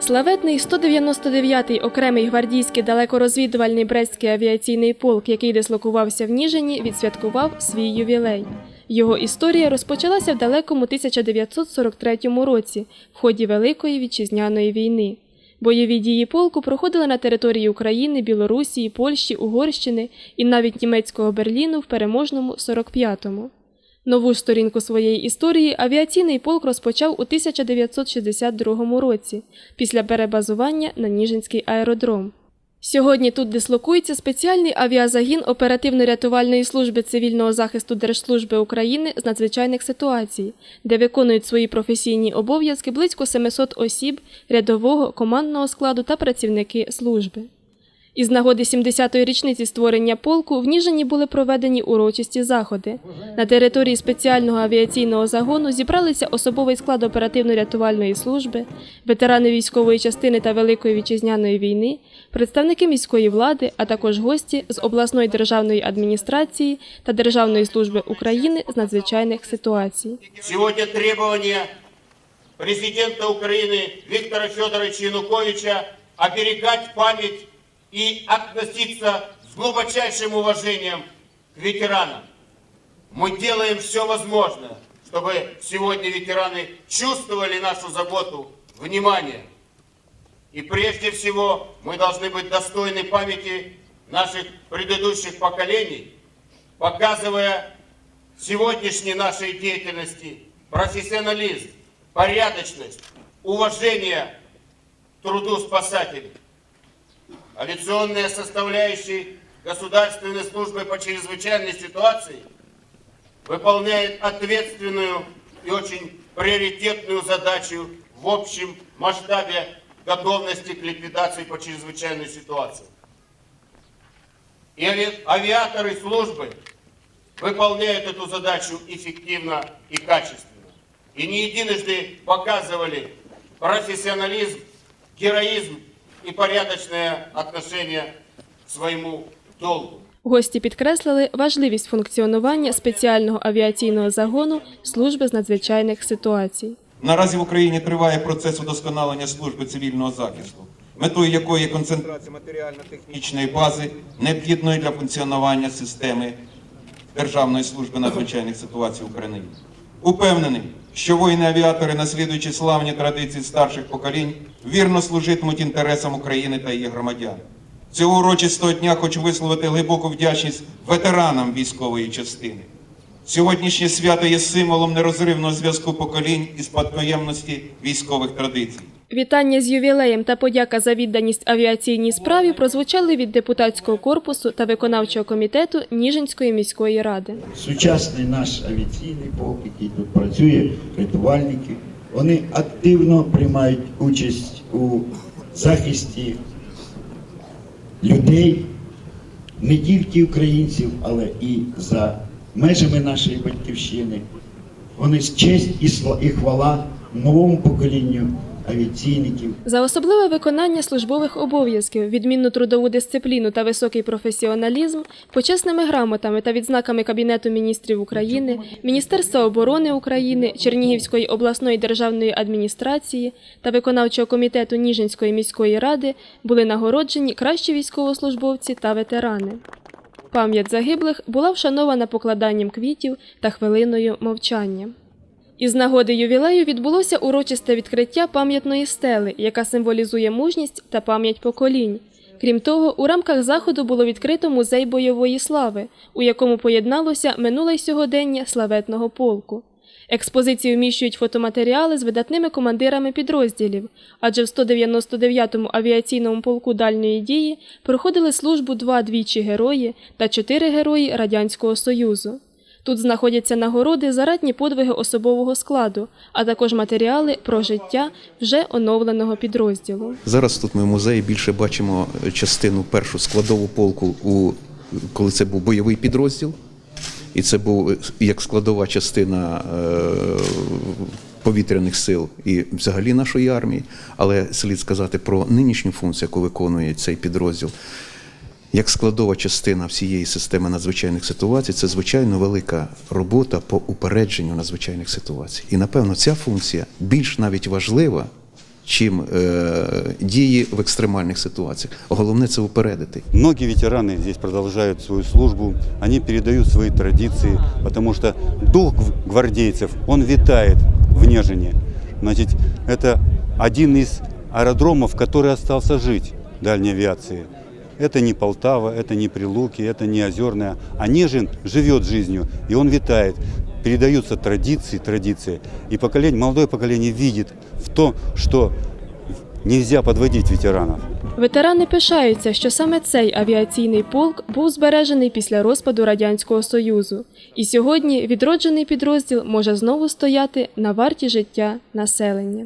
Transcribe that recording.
Славетний 199-й окремий гвардійський далекорозвідувальний Брестський авіаційний полк, який дислокувався в Ніжині, відсвяткував свій ювілей. Його історія розпочалася в далекому 1943 році в ході Великої вітчизняної війни. Бойові дії полку проходили на території України, Білорусі, Польщі, Угорщини і навіть німецького Берліну в переможному 45-му. Нову сторінку своєї історії авіаційний полк розпочав у 1962 році після перебазування на Ніжинський аеродром. Сьогодні тут дислокується спеціальний авіазагін оперативно-рятувальної служби цивільного захисту Держслужби України з надзвичайних ситуацій, де виконують свої професійні обов'язки близько 700 осіб рядового командного складу та працівники служби. Із нагоди 70-ї річниці створення полку в Ніжині були проведені урочисті заходи. На території спеціального авіаційного загону зібралися особовий склад оперативно-рятувальної служби, ветерани військової частини та Великої вітчизняної війни, представники міської влади, а також гості з обласної державної адміністрації та Державної служби України з надзвичайних ситуацій. Сегодня требование президента Украины Виктора Федоровича Януковича оберегать память и относиться с глубочайшим уважением к ветеранам. Мы делаем все возможное, чтобы сегодня ветераны чувствовали нашу заботу, внимание. И прежде всего мы должны быть достойны памяти наших предыдущих поколений, показывая сегодняшней нашей деятельности профессионализм, порядочность, уважение труду спасателей. Авиационная составляющая Государственной службы по чрезвычайной ситуации выполняет ответственную и очень приоритетную задачу в общем масштабе готовности к ликвидации по чрезвычайной ситуации. И ави- авиаторы службы выполняют эту задачу эффективно и качественно. И не единожды показывали профессионализм, героизм и порядочное отношение к своему долгу. Гості підкреслили важливість функціонування спеціального авіаційного загону служби з надзвичайних ситуацій. Наразі в Україні триває процес удосконалення служби цивільного захисту, метою якої є концентрація матеріально-технічної бази, необхідної для функціонування системи Державної служби надзвичайних ситуацій України. Упевнений, що воїни-авіатори, наслідуючи славні традиції старших поколінь, вірно служитимуть інтересам України та її громадян. Цього урочистого дня хочу висловити глибоку вдячність ветеранам військової частини. Сьогоднішнє свято є символом нерозривного зв'язку поколінь і спадкоємності військових традицій. Вітання з ювілеєм та подяка за відданість авіаційній справі прозвучали від депутатського корпусу та виконавчого комітету Ніжинської міської ради. сучасний наш авіаційний полк, який тут працює, рятувальники, вони активно приймають участь у захисті людей, не тільки українців, але і за межами нашої батьківщини. Вони з честь і хвала новому поколінню авіаційників. За особливе виконання службових обов'язків, відмінну трудову дисципліну та високий професіоналізм, почесними грамотами та відзнаками Кабінету міністрів України, Міністерства оборони України, Чернігівської обласної державної адміністрації та виконавчого комітету Ніжинської міської ради були нагороджені кращі військовослужбовці та ветерани. Пам'ять загиблих була вшанована покладанням квітів та хвилиною мовчання. Із нагоди ювілею відбулося урочисте відкриття пам'ятної стели, яка символізує мужність та пам'ять поколінь. Крім того, у рамках заходу було відкрито музей бойової слави, у якому поєдналося минуле й сьогодення славетного полку. Експозицію вміщують фотоматеріали з видатними командирами підрозділів, адже в 199-му авіаційному полку дальньої дії проходили службу два двічі герої та чотири герої Радянського Союзу. Тут знаходяться нагороди за ратні подвиги особового складу, а також матеріали про життя вже оновленого підрозділу. Зараз тут ми в музеї більше бачимо частину першу складову полку, у, коли це був бойовий підрозділ, і це був як складова частина е, повітряних сил і взагалі нашої армії. Але слід сказати про нинішню функцію, яку виконує цей підрозділ як складова частина всієї системи надзвичайних ситуацій, це звичайно велика робота по упередженню надзвичайних ситуацій. І напевно ця функція більш навіть важлива, чим е, дії в екстремальних ситуаціях. Головне це упередити. Многие ветераны здесь продолжают свою службу, они передают свои традиции, потому что дух гв- гвардейцев, он витает в Нежине. Значит, это один из аэродромов, который остался жить дальней авиации. Это не Полтава, это не Прилуки, это не Озерная, а Нежин живет жизнью, и он витает. Передаются традиции, традиции, и поколение, молодое поколение видит в то, что нельзя подводить ветеранов. Ветерани пишаються, що саме цей авіаційний полк був збережений після розпаду Радянського Союзу, і сьогодні відроджений підрозділ може знову стояти на варті життя населення.